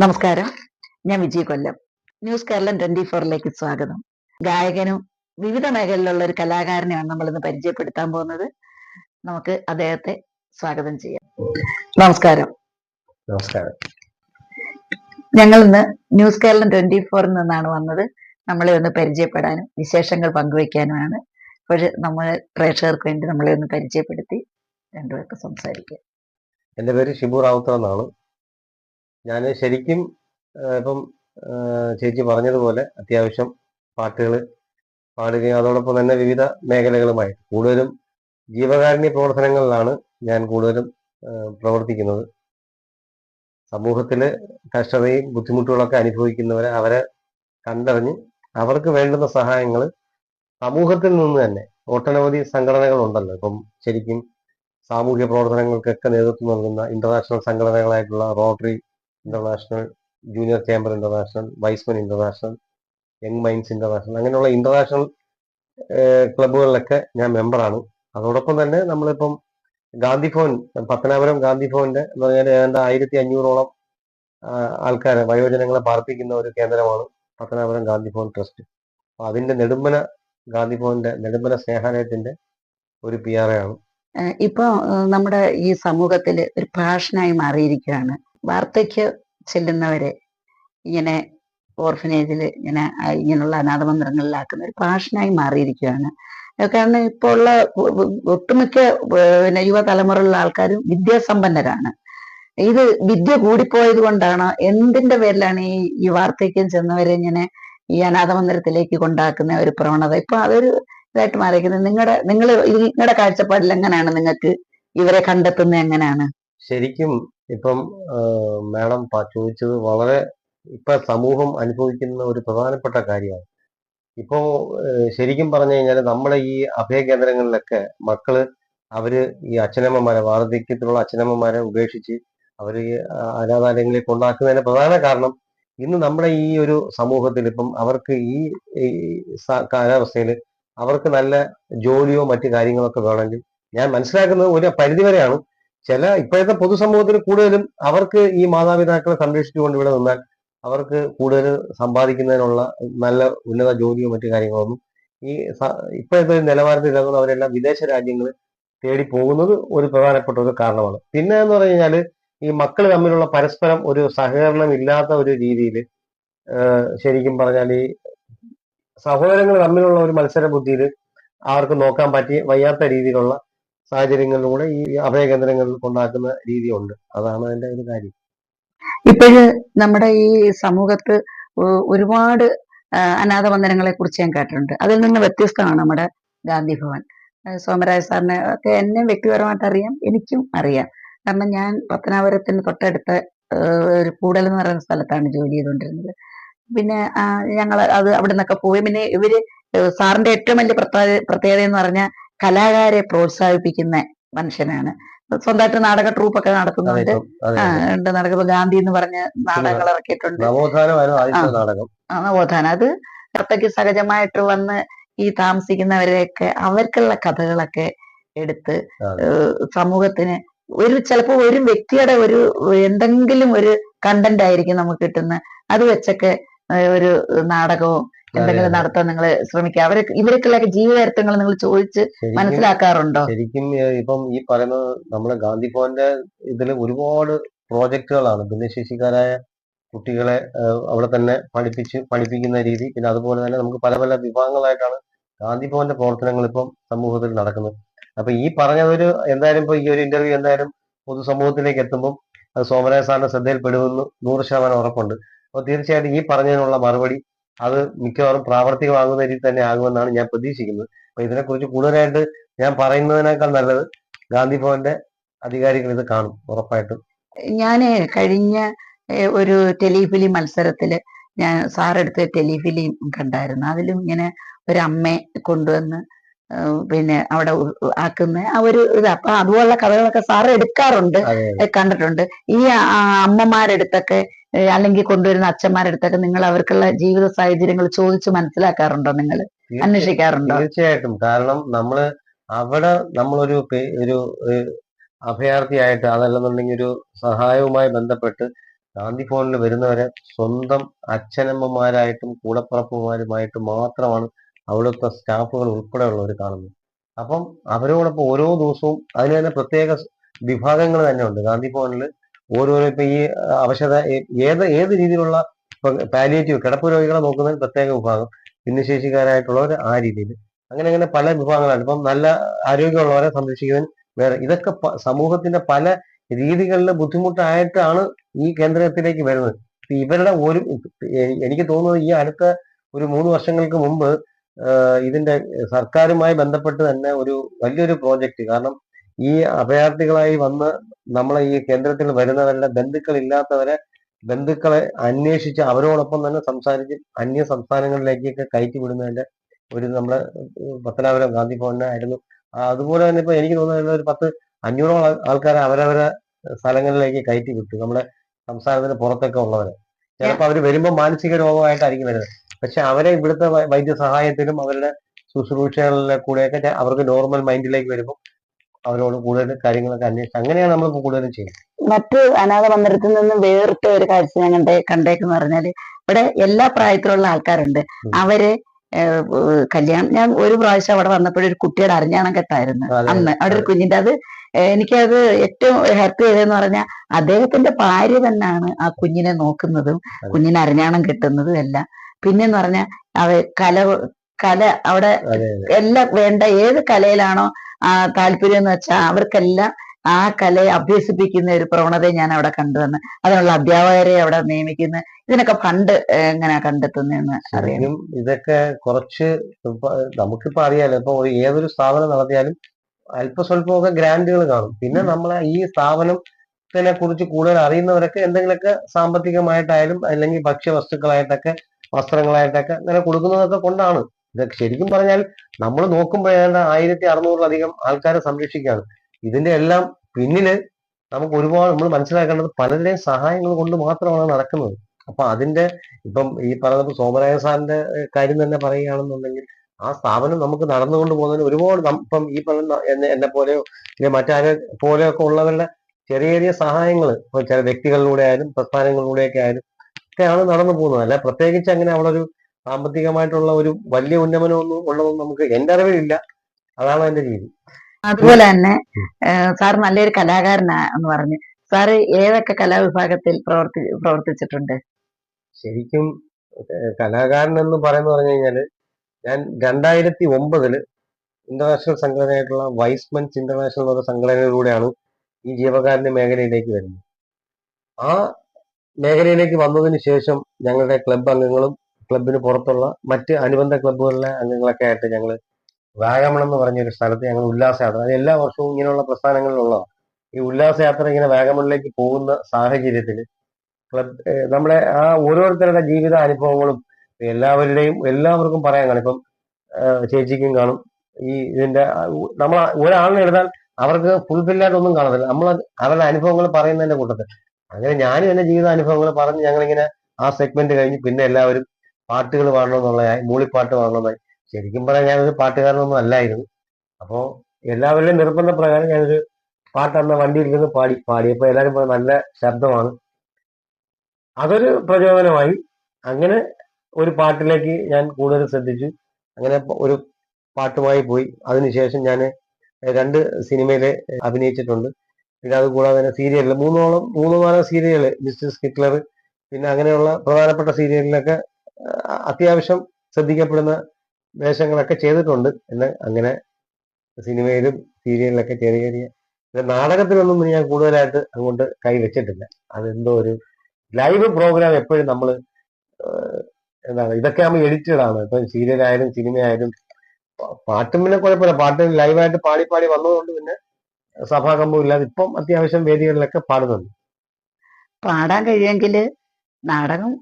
നമസ്കാരം. ഞാൻ Vijay Kollam. News Keralam twenty ഫോറിലേക്ക് സ്വാഗതം. ഗായകനും വിവിധ മേഖലയിലുള്ള ഒരു കലാകാരനെയാണ് നമ്മൾ ഇന്ന് പരിചയപ്പെടുത്താൻ പോകുന്നത്. നമുക്ക് അദ്ദേഹത്തെ സ്വാഗതം ചെയ്യാം. നമസ്കാരം. നമസ്കാരം. ഞങ്ങൾ ഇന്ന് ന്യൂസ് കേരളം ട്വന്റി ഫോറിൽ നിന്നാണ് വന്നത്. നമ്മളെ ഒന്ന് പരിചയപ്പെടാനും വിശേഷങ്ങൾ പങ്കുവയ്ക്കാനുമാണ്. അപ്പോൾ നമ്മൾ പ്രേക്ഷകർക്ക് വേണ്ടി നമ്മളെ ഒന്ന് പരിചയപ്പെടുത്തി രണ്ടുപേർക്ക് സംസാരിക്കാം. എന്റെ പേര് ഷിബു റാവുത്ത എന്നാണ് ഞാൻ ശരിക്കും ഇപ്പം ചേച്ചി പറഞ്ഞതുപോലെ അത്യാവശ്യം പാട്ടുകൾ പാടുകയും അതോടൊപ്പം തന്നെ വിവിധ മേഖലകളുമായി കൂടുതലും ജീവകാരുണ്യ പ്രവർത്തനങ്ങളിലാണ് ഞാൻ കൂടുതലും പ്രവർത്തിക്കുന്നത്. സമൂഹത്തിൽ കഷ്ടതയും ബുദ്ധിമുട്ടുകളൊക്കെ അനുഭവിക്കുന്നവരെ അവരെ കണ്ടറിഞ്ഞ് അവർക്ക് വേണ്ടുന്ന സഹായങ്ങൾ സമൂഹത്തിൽ നിന്ന് തന്നെ ഒട്ടനവധി സംഘടനകൾ ഉണ്ടല്ലോ ഇപ്പം ശരിക്കും സാമൂഹ്യ പ്രവർത്തനങ്ങൾക്കൊക്കെ നേതൃത്വം നൽകുന്ന international സംഘടനകളായിട്ടുള്ള Rotary International Junior Chamber International Y's Men International Young Minds International അങ്ങനെയുള്ള ഇന്റർനാഷണൽ ക്ലബുകളിലൊക്കെ ഞാൻ മെമ്പറാണ് അതോടൊപ്പം തന്നെ നമ്മളിപ്പം ഗാന്ധി ഭവൻ പത്തനാപുരം ഗാന്ധി ഭവന്റെ എന്ന് പറഞ്ഞാൽ ഏതാണ്ട് ആയിരത്തി അഞ്ഞൂറോളം ആൾക്കാരെ വയോജനങ്ങളെ പാർപ്പിക്കുന്ന ഒരു കേന്ദ്രമാണ് പത്തനാപുരം ഗാന്ധി ഭവൻ ട്രസ്റ്റ് അപ്പൊ അതിന്റെ നെടുമ്പന ഗാന്ധി ഭവന്റെ നെടുമ്പന സ്നേഹാലയത്തിന്റെ ഒരു പി ആർ എ ആണ് ഇപ്പോ നമ്മുടെ ഈ സമൂഹത്തിൽ ഒരു പാഷനായി മാറിയിരിക്കുകയാണ്. വാർദ്ധക്യ ചെല്ലുന്നവരെ ഇങ്ങനെ ഓർഫനേജിൽ ഇങ്ങനെ ഇങ്ങനെയുള്ള അനാഥമന്ദിരങ്ങളിലാക്കുന്ന ഒരു പാഷനായി മാറിയിരിക്കുകയാണ്. കാരണം ഇപ്പോൾ ഉള്ള ഒട്ടുമിക്ക പിന്നെ യുവതലമുറയിലുള്ള ആൾക്കാരും വിദ്യാസമ്പന്നരാണ്. ഇത് വിദ്യ കൂടിപ്പോയത് കൊണ്ടാണ്? എന്തിന്റെ പേരിലാണ് ഈ ഈ വാർദ്ധക്യം ചെന്നവരെ ഇങ്ങനെ ഈ അനാഥമന്ദിരത്തിലേക്ക് കൊണ്ടാക്കുന്ന ഒരു പ്രവണത? ഇപ്പൊ അതൊരു ഇതായിട്ട് മാറിയിരിക്കുന്നത് നിങ്ങളുടെ നിങ്ങൾ നിങ്ങളുടെ കാഴ്ചപ്പാടിൽ എങ്ങനെയാണ് നിങ്ങൾക്ക് ഇവരെ കണ്ടെത്തുന്നത്? എങ്ങനെയാണ്? ശരിക്കും ഇപ്പം മാഡം ചോദിച്ചത് വളരെ ഇപ്പൊ സമൂഹം അനുഭവിക്കുന്ന ഒരു പ്രധാനപ്പെട്ട കാര്യമാണ്. ഇപ്പോ ശരിക്കും പറഞ്ഞു കഴിഞ്ഞാൽ നമ്മളെ ഈ അഭയ കേന്ദ്രങ്ങളിലൊക്കെ മക്കൾ അവർ ഈ അച്ഛനമ്മമാരെ വാർദ്ധക്യത്തിലുള്ള അച്ഛനമ്മമാരെ ഉപേക്ഷിച്ച് അവർ അനാഥാലയങ്ങളിൽ കൊണ്ടാക്കുന്നതിന് പ്രധാന കാരണം ഇന്ന് നമ്മുടെ ഈ ഒരു സമൂഹത്തിൽ ഇപ്പം അവർക്ക് ഈ കാലാവസ്ഥയിൽ അവർക്ക് നല്ല ജോലിയോ മറ്റു കാര്യങ്ങളൊക്കെ വേണമെങ്കിൽ ഞാൻ മനസ്സിലാക്കുന്നത് ഒരു പരിധി വരെയാണ് ചില ഇപ്പോഴത്തെ പൊതുസമൂഹത്തിൽ കൂടുതലും അവർക്ക് ഈ മാതാപിതാക്കളെ സംരക്ഷിച്ചുകൊണ്ട് ഇവിടെ നിന്നാൽ അവർക്ക് കൂടുതൽ സമ്പാദിക്കുന്നതിനുള്ള നല്ല ഉന്നത ജോലിയോ മറ്റു കാര്യങ്ങളൊന്നും ഈ ഇപ്പോഴത്തെ ഒരു നിലവാരത്തിൽ ഇറങ്ങുന്ന അവരെല്ലാം വിദേശ രാജ്യങ്ങൾ തേടി പോകുന്നത് ഒരു പ്രധാനപ്പെട്ട ഒരു കാരണമാണ്. പിന്നെ എന്ന് പറഞ്ഞു കഴിഞ്ഞാൽ ഈ മക്കൾ തമ്മിലുള്ള പരസ്പരം ഒരു സഹകരണം ഇല്ലാത്ത ഒരു രീതിയിൽ ശരിക്കും പറഞ്ഞാൽ ഈ സഹോദരങ്ങൾ തമ്മിലുള്ള ഒരു മത്സര ബുദ്ധിയിൽ അവർക്ക് നോക്കാൻ പറ്റി വയ്യാത്ത രീതിയിലുള്ള സാഹചര്യങ്ങളിലൂടെ ഈ അഭയകേന്ദ്രങ്ങളിൽ കൊണ്ടാക്കുന്ന രീതിയുണ്ട്. അതാണ് അതിന്റെ ഒരു കാര്യം. ഇപ്പോഴ് നമ്മുടെ ഈ സമൂഹത്ത് ഒരുപാട് അനാഥ മന്ദിരങ്ങളെ കുറിച്ച് ഞാൻ കേട്ടിട്ടുണ്ട്. അതിൽ നിന്ന് വ്യത്യസ്തമാണ് നമ്മുടെ ഗാന്ധി ഭവൻ. സോമരാജ സാറിനെ ഒക്കെ എന്നെ വ്യക്തിപരമായിട്ട് അറിയാം എനിക്കും അറിയാം. കാരണം ഞാൻ പത്തനാപുരത്തിന് തൊട്ടടുത്ത ഒരു കൂടൽ എന്ന് പറയുന്ന സ്ഥലത്താണ് ജോലി ചെയ്തുകൊണ്ടിരുന്നത്. പിന്നെ ഞങ്ങൾ അത് അവിടെ നിന്നൊക്കെ പോയി. പിന്നെ ഇവർ സാറിന്റെ ഏറ്റവും വലിയ പ്രത്യേക പ്രത്യേകത എന്ന് പറഞ്ഞാൽ കലാകാരെ പ്രോത്സാഹിപ്പിക്കുന്ന മനുഷ്യനാണ്. സ്വന്തമായിട്ട് നാടക ട്രൂപ്പ് ഒക്കെ നടത്തുന്നുണ്ട് ഉണ്ട്. നടക്കുമ്പോ ഗാന്ധി എന്ന് പറഞ്ഞ നാടകങ്ങൾ ഇറക്കിയിട്ടുണ്ട്. നവോത്ഥാനം. അത് കർത്തയ്ക്ക് സഹജമായിട്ട് വന്ന് ഈ താമസിക്കുന്നവരെയൊക്കെ അവർക്കുള്ള കഥകളൊക്കെ എടുത്ത്. സമൂഹത്തിന് ഒരു ചിലപ്പോ ഒരു വ്യക്തിയുടെ ഒരു എന്തെങ്കിലും ഒരു കണ്ടന്റ് ആയിരിക്കും നമുക്ക് കിട്ടുന്ന അത് വെച്ചൊക്കെ ഒരു നാടകമോ എന്തെങ്കിലും. നടത്താൻ നിങ്ങൾ ശ്രമിക്കുക. അവരെ ഇവർക്കുള്ള ജീവചരിത്രങ്ങൾ നിങ്ങൾ ചോദിച്ച് മനസ്സിലാക്കാറുണ്ടോ? ശരിക്കും ഇപ്പം ഈ പറയുന്നത് നമ്മുടെ ഗാന്ധി ഭവന്റെ ഇതിൽ ഒരുപാട് പ്രോജക്റ്റുകളാണ്. ഭിന്നശേഷിക്കാരായ കുട്ടികളെ അവിടെ തന്നെ പഠിപ്പിച്ച് പഠിപ്പിക്കുന്ന രീതി. പിന്നെ അതുപോലെ തന്നെ നമുക്ക് പല പല വിഭാഗങ്ങളായിട്ടാണ് ഗാന്ധി ഭവന്റെ പ്രവർത്തനങ്ങൾ ഇപ്പം സമൂഹത്തിൽ നടക്കുന്നത്. അപ്പൊ ഈ പറഞ്ഞതൊരു എന്തായാലും ഇപ്പൊ ഈ ഒരു ഇന്റർവ്യൂ എന്തായാലും പൊതുസമൂഹത്തിലേക്ക് എത്തുമ്പോൾ അത് സോമനായ സാറിന്റെ ശ്രദ്ധയിൽപ്പെടുമെന്ന് നൂറ് ശതമാനം ഉറപ്പുണ്ട്. അപ്പോൾ തീർച്ചയായിട്ടും ഈ പറഞ്ഞതിനുള്ള മറുപടി അത് മിക്കവാറും പ്രാവർത്തികമാകുന്ന രീതിയിൽ തന്നെ ആകുമെന്നാണ് ഞാൻ പ്രതീക്ഷിക്കുന്നത്. അപ്പൊ ഇതിനെക്കുറിച്ച് കൂടുതലായിട്ട് ഞാൻ പറയുന്നതിനേക്കാൾ നല്ലത് ഗാന്ധി ഭവന്റെ അധികാരികൾ ഇത് കാണും ഉറപ്പായിട്ടും. ഞാൻ കഴിഞ്ഞ ഒരു ടെലിഫിലി മത്സരത്തിൽ ഞാൻ സാറെടുത്ത ടെലിഫിലിം കണ്ടായിരുന്നു. അതിലും ഇങ്ങനെ ഒരു അമ്മയെ കൊണ്ടുവന്ന് പിന്നെ അവിടെ ആക്കുന്ന ആ ഒരു ഇത്. അപ്പൊ അതുപോലുള്ള കഥകളൊക്കെ സാറ് എടുക്കാറുണ്ട്. കണ്ടിട്ടുണ്ട്. ഈ അമ്മമാരെടുത്തൊക്കെ അല്ലെങ്കിൽ കൊണ്ടുവരുന്ന അച്ഛന്മാരെടുത്തൊക്കെ നിങ്ങൾ അവർക്കുള്ള ജീവിത സാഹചര്യങ്ങൾ ചോദിച്ച് മനസ്സിലാക്കാറുണ്ടോ നിങ്ങൾ? അന്വേഷിക്കാറുണ്ടോ? തീർച്ചയായിട്ടും. കാരണം നമ്മൾ അവിടെ നമ്മളൊരു ഒരു ഒരു അഭയാർത്ഥിയായിട്ട് അതല്ലെന്നുണ്ടെങ്കിൽ ഒരു സഹായവുമായി ബന്ധപ്പെട്ട് ഗാന്ധി ഫോണിൽ വരുന്നവരെ സ്വന്തം അച്ഛനമ്മമാരായിട്ടും കൂടപ്പുറപ്പുമാരുമായിട്ടും മാത്രമാണ് അവിടുത്തെ സ്റ്റാഫുകൾ ഉൾപ്പെടെയുള്ളവർ കാണുന്നു. അപ്പം അവരോടൊപ്പം ഓരോ ദിവസവും അതിന് തന്നെ പ്രത്യേക വിഭാഗങ്ങൾ തന്നെ ഉണ്ട്. ഗാന്ധി ഭവനിൽ ഓരോരോ ഇപ്പൊ ഈ അവശത ഏത് ഏത് രീതിയിലുള്ള പാലിയേറ്റീവ് കിടപ്പ് രോഗികളെ നോക്കുന്നതിന് പ്രത്യേക വിഭാഗം ഭിന്നശേഷിക്കാരായിട്ടുള്ളവർ ആ രീതിയിൽ അങ്ങനെ അങ്ങനെ പല വിഭാഗങ്ങളാണ്. ഇപ്പം നല്ല ആരോഗ്യമുള്ളവരെ സംരക്ഷിക്കുന്നതിന് വേറെ ഇതൊക്കെ സമൂഹത്തിന്റെ പല രീതികളിൽ ബുദ്ധിമുട്ടായിട്ടാണ് ഈ കേന്ദ്രത്തിലേക്ക് വരുന്നത്. ഇവരുടെ ഒരു എനിക്ക് തോന്നുന്നത് ഈ അടുത്ത ഒരു മൂന്ന് വർഷങ്ങൾക്ക് മുമ്പ് ഇതിന്റെ സർക്കാരുമായി ബന്ധപ്പെട്ട് തന്നെ ഒരു വലിയൊരു പ്രോജക്റ്റ് കാരണം ഈ അഭയാർത്ഥികളായി വന്ന് നമ്മളെ ഈ കേന്ദ്രത്തിൽ വരുന്നവരുടെ ബന്ധുക്കളില്ലാത്തവരെ ബന്ധുക്കളെ അന്വേഷിച്ച് അവരോടൊപ്പം തന്നെ സംസാരിച്ച് അന്യ സംസ്ഥാനങ്ങളിലേക്കൊക്കെ കയറ്റി വിടുന്നതിന്റെ ഒരു നമ്മുടെ പത്തനാപുരം ഗാന്ധി ഭവനായിരുന്നു അതുപോലെ തന്നെ ഇപ്പൊ എനിക്ക് തോന്നുന്നത് ഒരു പത്ത് അഞ്ഞൂറോളം ആൾ- ആൾക്കാരെ അവരവരെ സ്ഥലങ്ങളിലേക്ക് കയറ്റി വിട്ടു. നമ്മുടെ സംസ്ഥാനത്തിന് പുറത്തൊക്കെ ഉള്ളവരെ. ചിലപ്പോൾ അവർ വരുമ്പോൾ മാനസിക രോഗമായിട്ടായിരിക്കും വരുന്നത്. പക്ഷെ അവരെ ഇവിടുത്തെ വൈദ്യസഹായത്തിലും അവരുടെ ശുശ്രൂഷകളിലെ കൂടെയൊക്കെ അവർക്ക് നോർമൽ മൈൻഡിലേക്ക് വരുമ്പോൾ അവരോട് കൂടുതൽ കാര്യങ്ങളൊക്കെ അന്വേഷിച്ച് അങ്ങനെയാണ് നമ്മൾ കൂടുതലും ചെയ്യുന്നത്. മറ്റ് അനാഥ മന്ദിരത്തിൽ നിന്നും വേറിട്ട ഒരു കാഴ്ച ഞാൻ കണ്ടേ കണ്ടേക്കെന്ന് പറഞ്ഞാൽ ഇവിടെ എല്ലാ പ്രായത്തിലുള്ള ആൾക്കാരുണ്ട്. അവർ കല്യാണം. ഞാൻ ഒരു പ്രാവശ്യം അവിടെ വന്നപ്പോഴൊരു ഒരു കുട്ടിയുടെ അരഞ്ഞാണം കെട്ടായിരുന്നു. അന്ന് അവിടെ ഒരു കുഞ്ഞിന്റെ അത് എനിക്കത് ഏറ്റവും ഹെൽപ്പ് ചെയ്തതെന്ന് പറഞ്ഞാൽ അദ്ദേഹത്തിന്റെ ഭാര്യ തന്നെയാണ് ആ കുഞ്ഞിനെ നോക്കുന്നതും കുഞ്ഞിനെ അരഞ്ഞാണം കെട്ടുന്നതും എല്ലാം. പിന്നെന്ന് പറഞ്ഞാൽ അവ കല കല അവിടെ എല്ലാം വേണ്ട ഏത് കലയിലാണോ ആ താല്പര്യം എന്ന് വെച്ചാൽ അവർക്കെല്ലാം ആ കലയെ അഭ്യസിപ്പിക്കുന്ന ഒരു പ്രവണതയെ ഞാൻ അവിടെ കണ്ടുവന്ന് അതിനുള്ള അധ്യാപകരെ അവിടെ നിയമിക്കുന്ന. ഇതിനൊക്കെ ഫണ്ട് എങ്ങനെയാ കണ്ടെത്തുന്നതെന്ന് അറിയാം ഇതൊക്കെ കുറച്ച് ഇപ്പൊ നമുക്കിപ്പോ അറിയാലോ ഇപ്പൊ ഏതൊരു സ്ഥാപനം നടത്തിയാലും അല്പസ്വല്പമൊക്കെ ഗ്രാൻഡുകൾ കാണും. പിന്നെ നമ്മൾ ഈ സ്ഥാപനം സ്ഥാപനത്തിനെ കുറിച്ച് കൂടുതൽ അറിയുന്നവരൊക്കെ എന്തെങ്കിലുമൊക്കെ സാമ്പത്തികമായിട്ടായാലും അല്ലെങ്കിൽ ഭക്ഷ്യവസ്തുക്കളായിട്ടൊക്കെ വസ്ത്രങ്ങളായിട്ടൊക്കെ അങ്ങനെ കൊടുക്കുന്നതൊക്കെ കൊണ്ടാണ്. ഇതൊക്കെ ശരിക്കും പറഞ്ഞാൽ നമ്മൾ നോക്കുമ്പോൾ ഏതാണ്ട് ആയിരത്തി അറുന്നൂറിലധികം ആൾക്കാരെ സംരക്ഷിക്കുകയാണ് ഇതിന്റെ എല്ലാം പിന്നിൽ നമുക്ക് ഒരുപാട് നമ്മൾ മനസ്സിലാക്കേണ്ടത് പലരുടെയും സഹായങ്ങൾ കൊണ്ട് മാത്രമാണ് നടക്കുന്നത്. അപ്പൊ അതിന്റെ ഇപ്പം ഈ പറഞ്ഞ സോമരായ സാറിന്റെ കാര്യം തന്നെ പറയുകയാണെന്നുണ്ടെങ്കിൽ ആ സ്ഥാപനം നമുക്ക് നടന്നുകൊണ്ട് പോകുന്നതിന് ഒരുപാട് ഇപ്പം ഈ പറഞ്ഞ എന്നെ പോലെയോ മറ്റാരെ പോലെയൊക്കെ ഉള്ളവരുടെ ചെറിയ ചെറിയ സഹായങ്ങൾ ചില വ്യക്തികളിലൂടെ ആയാലും പ്രസ്ഥാനങ്ങളിലൂടെയൊക്കെ ആയാലും ഒക്കെയാണ് നടന്നു പോകുന്നത്. അല്ല പ്രത്യേകിച്ച് അങ്ങനെ അവിടെ ഒരു സാമ്പത്തികമായിട്ടുള്ള ഒരു വലിയ ഉന്നമനമൊന്നും ഉള്ളതൊന്നും നമുക്ക് എന്റെ അറിവിലില്ല. അതാണ് എന്റെ രീതി. അതുപോലെ തന്നെ സാർ നല്ലൊരു കലാകാരനാ എന്ന് പറഞ്ഞു. സാറ് ഏതൊക്കെ കലാവിഭാഗത്തിൽ പ്രവർത്തി പ്രവർത്തിച്ചിട്ടുണ്ട്? ശരിക്കും കലാകാരൻ എന്ന് പറയുന്ന പറഞ്ഞു കഴിഞ്ഞാൽ ഞാൻ രണ്ടായിരത്തി ഒമ്പതിൽ ഇന്റർനാഷണൽ സംഘടനയായിട്ടുള്ള വൈസ്മെൻസ് ഇന്റർനാഷണൽ എന്ന സംഘടനയിലൂടെയാണ് ഈ ജീവകാരുണ്യ മേഖലയിലേക്ക് വരുന്നത്. ആ മേഖലയിലേക്ക് വന്നതിന് ശേഷം ഞങ്ങളുടെ ക്ലബ് അംഗങ്ങളും ക്ലബിന് പുറത്തുള്ള മറ്റ് അനുബന്ധ ക്ലബ്ബുകളിലെ അംഗങ്ങളൊക്കെ ആയിട്ട് ഞങ്ങൾ വാഗമൺ എന്ന് പറഞ്ഞൊരു സ്ഥലത്ത് ഞങ്ങൾ ഉല്ലാസയാത്ര അത് എല്ലാ വർഷവും ഇങ്ങനെയുള്ള പ്രസ്ഥാനങ്ങളിലുള്ളതാണ് ഈ ഉല്ലാസയാത്ര ഇങ്ങനെ വാഗമണിലേക്ക് പോകുന്ന സാഹചര്യത്തിൽ ക്ലബ് നമ്മുടെ ആ ഓരോരുത്തരുടെ ജീവിത അനുഭവങ്ങളും എല്ലാവരുടെയും എല്ലാവർക്കും പറയാൻ കാണും. ഇപ്പം ചേച്ചിക്കും കാണും. ഈ ഇതിന്റെ നമ്മൾ ഒരാളിനെ എടുത്താൽ അവർക്ക് ഫുൾഫില്ലായിട്ട് ഒന്നും കാണത്തില്ല. നമ്മൾ അവരുടെ അനുഭവങ്ങൾ പറയുന്നതിന്റെ കൂട്ടത്തിൽ. അങ്ങനെ ഞാനും എന്റെ ജീവിത അനുഭവങ്ങൾ പറഞ്ഞ് ഞങ്ങളിങ്ങനെ ആ സെഗ്മെന്റ് കഴിഞ്ഞ് പിന്നെ എല്ലാവരും പാട്ടുകൾ പാടണമെന്നുള്ളതായി മൂളിപ്പാട്ട് പാടണമെന്നായി ശരിക്കും പറയാൻ ഞാനൊരു പാട്ടുകാരനൊന്നും അല്ലായിരുന്നു. അപ്പോ എല്ലാവരുടെയും നിർബന്ധ പ്രകാരം ഞാനൊരു പാട്ടന്ന് വണ്ടി വണ്ടിയിൽ ഇരുന്ന് പാടി പാടിയപ്പോൾ എല്ലാവരും പറഞ്ഞു നല്ല ശബ്ദമാണ്. അതൊരു പ്രചോദനമായി. അങ്ങനെ ഒരു പാട്ടിലേക്ക് ഞാൻ കൂടുതൽ ശ്രദ്ധിച്ചു. അങ്ങനെ ഒരു പാട്ടുമായി പോയി. അതിനുശേഷം ഞാൻ രണ്ട് സിനിമയിൽ അഭിനയിച്ചിട്ടുണ്ട്. പിന്നെ അത് കൂടാതെ തന്നെ സീരിയലിൽ മൂന്നോളം മൂന്ന് നാല് സീരിയൽ മിസ്റ്റർ ഹിറ്റ്ലർ പിന്നെ അങ്ങനെയുള്ള പ്രധാനപ്പെട്ട സീരിയലിലൊക്കെ അത്യാവശ്യം ശ്രദ്ധിക്കപ്പെടുന്ന വേഷങ്ങളൊക്കെ ചെയ്തിട്ടുണ്ട് എന്ന് അങ്ങനെ സിനിമയിലും സീരിയലിലൊക്കെ ചെറിയ ചെറിയ നാടകത്തിലൊന്നും ഞാൻ കൂടുതലായിട്ട് അങ്ങോട്ട് കൈ വെച്ചിട്ടില്ല. അതെന്തോ ഒരു ലൈവ് പ്രോഗ്രാം എപ്പോഴും നമ്മൾ എന്താണ് ഇതൊക്കെ നമ്മൾ എഡിറ്റഡ് ആണ്. ഇപ്പൊ സീരിയലായാലും സിനിമയായാലും പാട്ടും പിന്നെ കുഴപ്പമില്ല. പാട്ട് ലൈവായിട്ട് പാടി പാടി വന്നതുകൊണ്ട് പിന്നെ സഭാകമ്പം ഇല്ലാതെ ഇപ്പം അത്യാവശ്യം വേദികളിലൊക്കെ പാടുന്നുണ്ട്. പാടാൻ കഴിയുമെങ്കിൽ നാടകം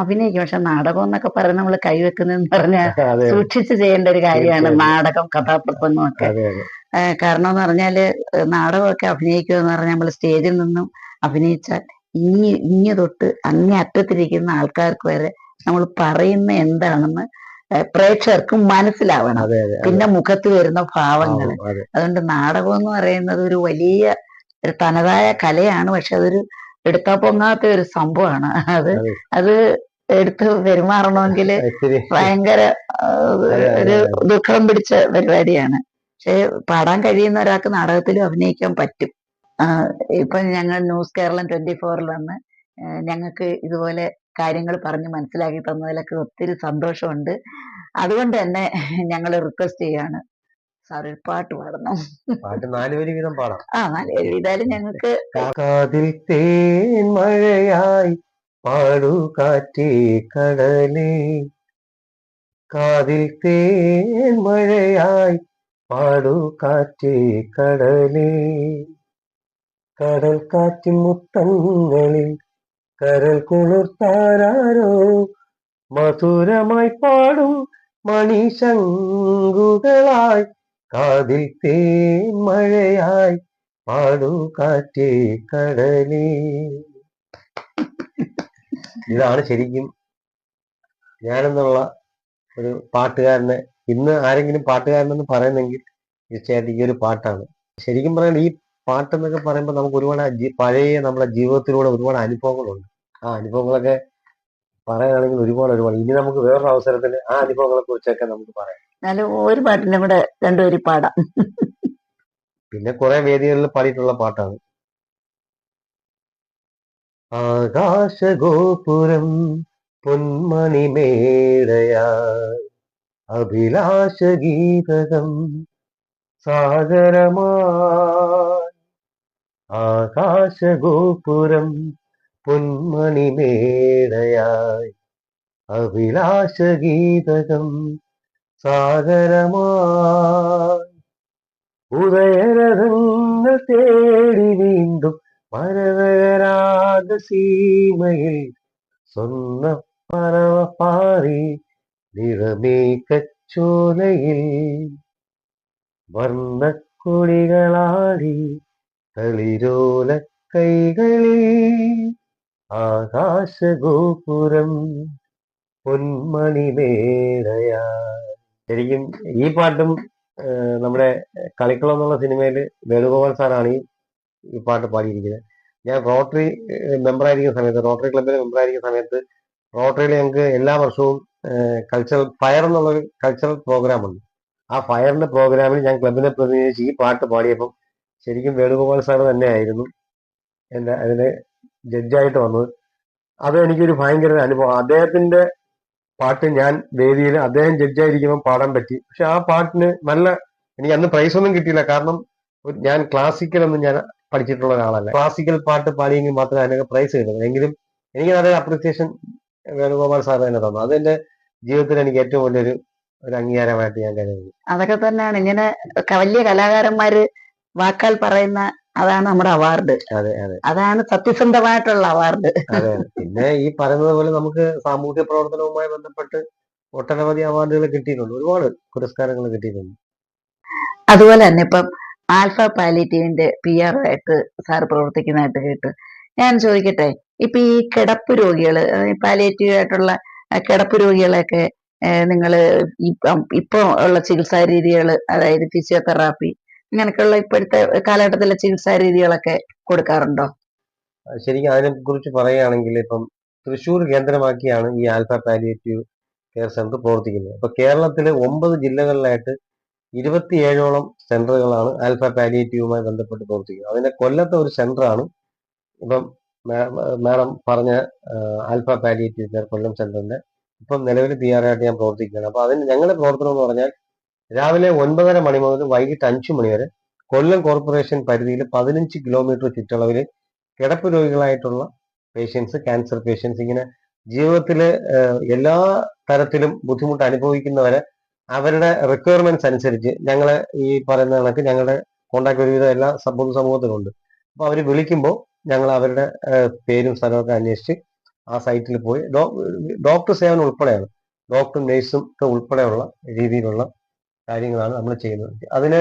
അഭിനയിക്കും. പക്ഷെ നാടകം എന്നൊക്കെ പറഞ്ഞ് നമ്മൾ കൈവെക്കുന്നതെന്ന് പറഞ്ഞാൽ സൂക്ഷിച്ച് ചെയ്യേണ്ട ഒരു കാര്യമാണ് നാടകം കഥാപ്രസംഗം ഒക്കെ കാരണം എന്ന് പറഞ്ഞാൽ നാടകമൊക്കെ അഭിനയിക്കുക എന്ന് പറഞ്ഞാൽ നമ്മൾ സ്റ്റേജിൽ നിന്നും അഭിനയിച്ചാൽ ഇങ്ങി ഇങ്ങി തൊട്ട് അങ്ങേ അറ്റത്തിരിക്കുന്ന ആൾക്കാർക്ക് വരെ നമ്മൾ പറയുന്ന എന്താണെന്ന് പ്രേക്ഷകർക്കും മനസ്സിലാവണം. പിന്നെ മുഖത്ത് വരുന്ന ഭാവങ്ങൾ അതുകൊണ്ട് നാടകം എന്ന് പറയുന്നത് ഒരു വലിയ ഒരു തനതായ കലയാണ്. പക്ഷെ അതൊരു എടുത്താ പൊങ്ങാത്ത ഒരു സംഭവമാണ് അത് അത്. എടുത്ത് പെരുമാറണമെങ്കിൽ ഭയങ്കര ഒരു ദുഃഖം പിടിച്ച പരിപാടിയാണ്. പക്ഷെ പാടാൻ കഴിയുന്ന ഒരാൾക്ക് നാടകത്തിലും അഭിനയിക്കാൻ പറ്റും. ഇപ്പൊ ഞങ്ങൾ ന്യൂസ് കേരളം ട്വന്റി ഫോറിൽ വന്ന് ഞങ്ങൾക്ക് ഇതുപോലെ കാര്യങ്ങൾ പറഞ്ഞ് മനസ്സിലാക്കി തന്നതിലൊക്കെ ഒത്തിരി സന്തോഷമുണ്ട്. അതുകൊണ്ട് തന്നെ ഞങ്ങൾ റിക്വസ്റ്റ് ചെയ്യാണ് സാർ ഒരു പാട്ട് പാടണം. പാട്ട് നാല് വരി വീതം പാടാം. ആ നാലുപേര് എഴുതിയാലും ഞങ്ങൾക്ക് കാതിൽ തേൻ മഴയായി പാടു കാറ്റേ കടലേ. കാതിൽ തേൻ മഴയായി പാടു കാറ്റേ കടലേ. കടൽ കാറ്റിൻ മുത്തങ്ങളിൽ കരൽ കുളിർത്താരോ മധുരമായി പാടും മണിശങ്കുകളായി കാതിൽ തേ മഴയായി പാടു കാറ്റേ കടലേ. ഇതാണ് ശരിക്കും ഞാനെന്നുള്ള ഒരു പാട്ടുകാരനെ. ഇന്ന് ആരെങ്കിലും പാട്ടുകാരനെന്ന് പറയുന്നെങ്കിൽ തീർച്ചയായിട്ടും ഈ ഒരു പാട്ടാണ്. ശരിക്കും പറയാൻ ഈ പാട്ടെന്നൊക്കെ പറയുമ്പോൾ നമുക്ക് ഒരുപാട് പഴയ നമ്മുടെ ജീവിതത്തിലൂടെ ഒരുപാട് അനുഭവങ്ങളുണ്ട്. ആ അനുഭവങ്ങളൊക്കെ പറയുകയാണെങ്കിൽ ഒരുപാട് ഒരുപാട്. ഇനി നമുക്ക് വേറൊരു അവസരത്തിൽ ആ അനുഭവങ്ങളെ കുറിച്ചൊക്കെ നമുക്ക് പറയാം. എന്നാലും ഒരു പാട്ടിനും കൂടെ രണ്ടുപേരും പാടാം. പിന്നെ കുറെ വേദികളിൽ പാടിയിട്ടുള്ള പാട്ടാണ്. ആകാശഗോപുരം പൊന്മണിമേടയായി അഭിലാഷഗീതകം സാഗരമായി ആകാശഗോപുരം பொன்மணி மேடையாய் அபிலாஷ கீதகம் சாகரமாய் உதயரதங்க தேடி வீண்டும் மரதராத சீமையில் சொன்ன பரவ பாரி நிறமே கச்சோலையில் வர்ண கொடிகளாடி தளிரோல கைகளில் ആകാശഗോപുരം പൊന്മണിമേടയാ. ശരിക്കും ഈ പാട്ടും നമ്മുടെ കളിക്കളം എന്നുള്ള സിനിമയിൽ വേണുഗോപാൽ സാറാണ് ഈ പാട്ട് പാടിയിരിക്കുന്നത്. ഞാൻ റോട്ടറി മെമ്പറായിരിക്കുന്ന സമയത്ത് റോട്ടറി ക്ലബിലെ മെമ്പറായിരിക്കുന്ന സമയത്ത് റോട്ടറിയിൽ ഞങ്ങൾക്ക് എല്ലാ വർഷവും കൾച്ചറൽ ഫയർ എന്നുള്ളൊരു കൾച്ചറൽ പ്രോഗ്രാം ഉണ്ട് ആ ഫയറിന്റെ പ്രോഗ്രാമിൽ ഞാൻ ക്ലബിനെ പ്രതിനിധീകരിച്ച് ഈ പാട്ട് പാടിയപ്പം ശരിക്കും വേണുഗോപാൽ സാർ തന്നെയായിരുന്നു. എന്റെ അതിന് ജഡ്ജായിട്ട് വന്നത് അത് എനിക്കൊരു ഭയങ്കര അനുഭവം. അദ്ദേഹത്തിന്റെ പാട്ട് ഞാൻ വേദിയിൽ അദ്ദേഹം ജഡ്ജായിരിക്കുമ്പോൾ പാടാൻ പറ്റി. പക്ഷെ ആ പാട്ടിന് നല്ല എനിക്ക് അന്ന് പ്രൈസ് ഒന്നും കിട്ടിയില്ല. കാരണം ഞാൻ ക്ലാസിക്കൽ ഒന്നും ഞാൻ പഠിച്ചിട്ടുള്ള ഒരാളല്ല. ക്ലാസിക്കൽ പാട്ട് പാടിയെങ്കിൽ മാത്രമേ അതിനൊക്കെ പ്രൈസ് കിട്ടുള്ളൂ. എങ്കിലും എനിക്ക് നല്ലൊരു അപ്രിസിയേഷൻ വേണുഗോപാൽ സാർ തന്നെ തന്നു. അതെന്റെ ജീവിതത്തിൽ എനിക്ക് ഏറ്റവും വലിയൊരു ഒരു അംഗീകാരമായിട്ട് ഞാൻ കരുതുന്നു. അതൊക്കെ തന്നെയാണ്. ഇങ്ങനെ വലിയ കലാകാരന്മാര് വാക്കാൽ പറയുന്ന അതാണ് നമ്മുടെ അവാർഡ് അതെ അതെ. അതാണ് സത്യസന്ധമായിട്ടുള്ള അവാർഡ് അതെ പിന്നെ ഈ പറയുന്നത് പോലെ നമുക്ക് സാമൂഹ്യ പ്രവർത്തനവുമായി ബന്ധപ്പെട്ട് ഒട്ടനവധി അവാർഡുകൾ കിട്ടിയിട്ടുണ്ട്. ഒരുപാട് പുരസ്കാരങ്ങൾ കിട്ടിയിട്ടുണ്ട്. അതുപോലെ തന്നെ ഇപ്പം ആൽഫ പാലിറ്റീവിന്റെ പി ആർ ആയിട്ട് സാർ പ്രവർത്തിക്കുന്നതായിട്ട് കേട്ട് ഞാൻ ചോദിക്കട്ടെ ഇപ്പൊ ഈ കിടപ്പ് രോഗികൾ പാലിയേറ്റീവ് ആയിട്ടുള്ള കിടപ്പ് രോഗികളെയൊക്കെ നിങ്ങൾ ഇപ്പൊ ഉള്ള ചികിത്സാ രീതികൾ അതായത് ഫിസിയോതെറാപ്പി ഇങ്ങനെയൊക്കെയുള്ള ഇപ്പോഴത്തെ കാലഘട്ടത്തിലെ ചികിത്സാ രീതികളൊക്കെ കൊടുക്കാറുണ്ടോ? ശരിക്കും അതിനെ കുറിച്ച് പറയുകയാണെങ്കിൽ ഇപ്പം തൃശ്ശൂർ കേന്ദ്രമാക്കിയാണ് ഈ ആൽഫ പാലിയേറ്റീവ് കെയർ സെന്റർ പ്രവർത്തിക്കുന്നത്. അപ്പൊ കേരളത്തിലെ ഒമ്പത് ജില്ലകളിലായിട്ട് ഇരുപത്തിയേഴോളം സെന്ററുകളാണ് ആൽഫ പാലിയേറ്റീവുമായി ബന്ധപ്പെട്ട് പ്രവർത്തിക്കുന്നത്. അതിന്റെ കൊല്ലത്തെ ഒരു സെന്ററാണ്. ഇപ്പം മാഡം പറഞ്ഞ ആൽഫ പാലിയേറ്റീവ് കെയർ കൊല്ലം സെന്ററിന്റെ ഇപ്പം നിലവിൽ ആയിട്ട് ഞാൻ പ്രവർത്തിക്കുകയാണ്. അപ്പൊ അതിന് ഞങ്ങളുടെ പ്രവർത്തനം എന്ന് പറഞ്ഞാൽ രാവിലെ ഒൻപതര മണി മുതൽ വൈകിട്ട് അഞ്ചു മണി വരെ കൊല്ലം കോർപ്പറേഷൻ പരിധിയിൽ പതിനഞ്ച് കിലോമീറ്റർ ചുറ്റളവിൽ കിടപ്പ് രോഗികളായിട്ടുള്ള പേഷ്യൻസ് ക്യാൻസർ പേഷ്യൻസ് ഇങ്ങനെ ജീവിതത്തിൽ എല്ലാ തരത്തിലും ബുദ്ധിമുട്ട് അനുഭവിക്കുന്നവരെ അവരുടെ റിക്വയർമെന്റ്സ് അനുസരിച്ച് ഞങ്ങളെ ഈ പറയുന്ന കണക്ക് ഞങ്ങളുടെ കോണ്ടാക്ട് ഒരുവിധം എല്ലാ സ- പൊതുസമൂഹത്തിലുണ്ട്. അപ്പോൾ അവർ വിളിക്കുമ്പോൾ ഞങ്ങൾ അവരുടെ പേരും സ്ഥലമൊക്കെ അന്വേഷിച്ച് ആ സൈറ്റിൽ പോയി. ഡോക്ടർ സേവനം ഉൾപ്പെടെയാണ്. ഡോക്ടറും നഴ്സും ഒക്കെ ഉൾപ്പെടെയുള്ള രീതിയിലുള്ള കാര്യങ്ങളാണ് നമ്മൾ ചെയ്യുന്നത്. അതിന്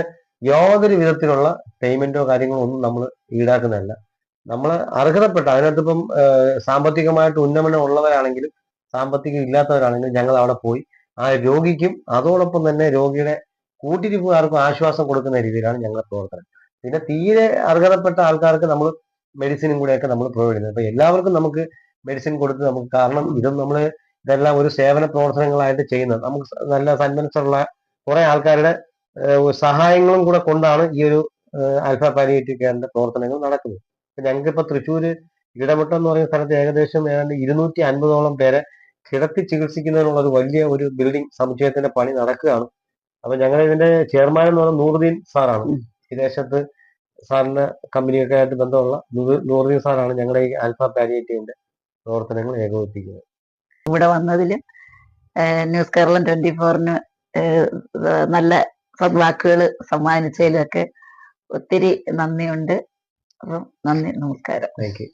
യാതൊരു വിധത്തിലുള്ള പേയ്മെന്റോ കാര്യങ്ങളോ ഒന്നും നമ്മൾ ഈടാക്കുന്നതല്ല. നമ്മൾ അർഹതപ്പെട്ട അതിനകത്ത് ഇപ്പം സാമ്പത്തികമായിട്ട് ഉന്നമനം ഉള്ളവരാണെങ്കിലും സാമ്പത്തികം ഇല്ലാത്തവരാണെങ്കിലും ഞങ്ങൾ അവിടെ പോയി ആ രോഗിക്കും അതോടൊപ്പം തന്നെ രോഗിയുടെ കൂട്ടിരിപ്പുകാർക്കും ആശ്വാസം കൊടുക്കുന്ന രീതിയിലാണ് ഞങ്ങളുടെ പ്രവർത്തനം. പിന്നെ തീരെ അർഹതപ്പെട്ട ആൾക്കാർക്ക് നമ്മൾ മെഡിസിനും കൂടെയൊക്കെ നമ്മൾ പ്രൊവൈഡ് ചെയ്യുന്നത്. അപ്പൊ എല്ലാവർക്കും നമുക്ക് മെഡിസിൻ കൊടുത്ത് നമുക്ക് കാരണം ഇതും നമ്മൾ ഇതെല്ലാം ഒരു സേവന പ്രവർത്തനങ്ങളായിട്ട് ചെയ്യുന്നത്. നമുക്ക് നല്ല സന്മനസ്സുള്ള കുറെ ആൾക്കാരുടെ സഹായങ്ങളും കൂടെ കൊണ്ടാണ് ഈ ഒരു ആൽഫ പാലിയേറ്റീവ് കെയറിന്റെ പ്രവർത്തനങ്ങൾ നടക്കുന്നത്. ഇപ്പൊ ഞങ്ങൾക്ക് ഇപ്പൊ തൃശ്ശൂർ ഇടമുട്ടം എന്ന് പറയുന്ന സ്ഥലത്ത് ഏകദേശം ഏതാണ്ട് ഇരുന്നൂറ്റി അൻപതോളം പേരെ കിടത്തി ചികിത്സിക്കുന്നതിനുള്ള ഒരു വലിയ ഒരു ബിൽഡിംഗ് സമുച്ചയത്തിന്റെ പണി നടക്കുകയാണ്. അപ്പൊ ഞങ്ങൾ ഇതിന്റെ ചെയർമാൻ എന്ന് പറയുന്നത് നൂറുദ്ദീൻ സാറാണ്. വിദേശത്ത് സാറിന്റെ കമ്പനിയൊക്കെ ആയിട്ട് ബന്ധമുള്ള നൂറ് നൂറുദ്ദീൻ സാറാണ് ഞങ്ങളുടെ ഈ ആൽഫ പാലിയേറ്റീവിന്റെ പ്രവർത്തനങ്ങൾ ഏകോപിപ്പിക്കുന്നത്. ഇവിടെ വന്നതിൽ ന്യൂസ് കേരളം ട്വന്റി ഫോറിന് നല്ല വാക്കുകൾ സമ്മാനിച്ചതിലൊക്കെ ഒത്തിരി നന്ദിയുണ്ട്. അപ്പം നന്ദി നമസ്കാരം. Thank you.